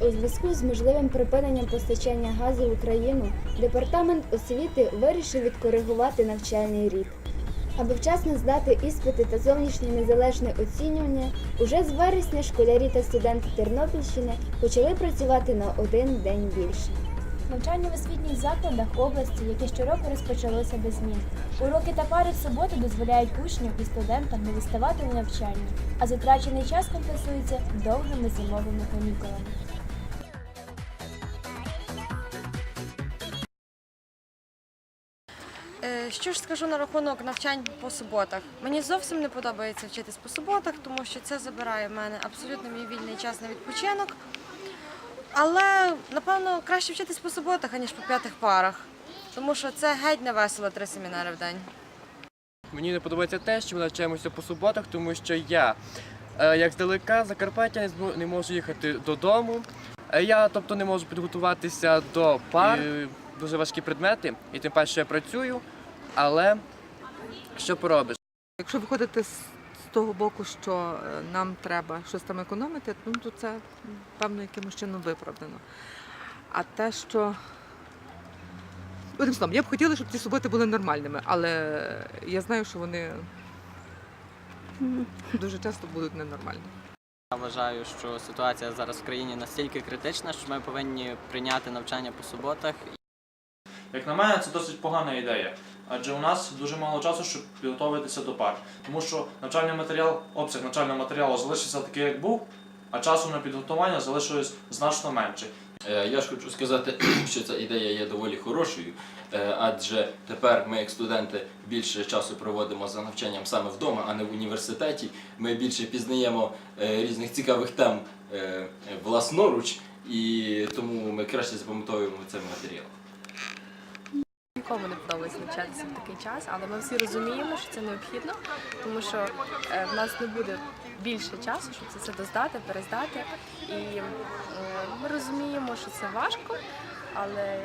у зв'язку з можливим припиненням постачання газу в Україну департамент освіти вирішив відкоригувати навчальний рік. Аби вчасно здати іспити та зовнішнє незалежне оцінювання, уже з вересня школярі та студенти Тернопільщини почали працювати на один день більше. Навчання в освітніх закладах області, яке щороку розпочалося без змін. Уроки та пари в суботу дозволяють учням і студентам не відставати у навчанні, а затрачений час компенсується довгими зимовими канікулами. Що ж скажу на рахунок навчань по суботах? Мені зовсім не подобається вчитись по суботах, тому що це забирає в мене абсолютно мій вільний час на відпочинок. Але напевно краще вчитись по суботах, аніж по п'ятих парах, тому що це геть не весело три семінари в день. Мені не подобається те, що ми навчаємося по суботах, тому що я, е, як здалека, Закарпаття не можу їхати додому. Е, Я, тобто, не можу підготуватися до пар. Дуже важкі предмети, і тим паче я працюю, але що поробиш? Якщо виходити з з того боку, що е, нам треба щось там економити, ну то це певно якимось чином виправдано. А те, що одним словом, я б хотіла, щоб ці суботи були нормальними, але я знаю, що вони дуже часто будуть ненормальні. Я вважаю, що ситуація зараз в країні настільки критична, що ми повинні прийняти навчання по суботах Як на мене, це досить погана ідея, адже у нас дуже мало часу, щоб підготуватися до пар. Тому що навчальний матеріал, обсяг навчального матеріалу залишився такий, як був, а часу на підготування залишилось значно менше. Е, Я ж хочу сказати, що ця ідея є доволі хорошою, е, адже тепер ми, як студенти, більше часу проводимо за навчанням саме вдома, а не в університеті. Ми більше пізнаємо е, різних цікавих тем власноруч, і тому ми краще запам'ятовуємо цей матеріал. Нікому не подобається навчатися в такий час, але ми всі розуміємо, що це необхідно, тому що е, в нас не буде більше часу, щоб це все доздати, перездати. І е, ми розуміємо, що це важко, але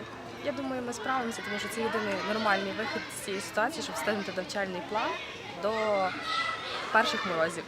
я думаю, ми справимося, тому що це єдиний нормальний вихід з цієї ситуації, щоб встигнути навчальний план до перших морозів.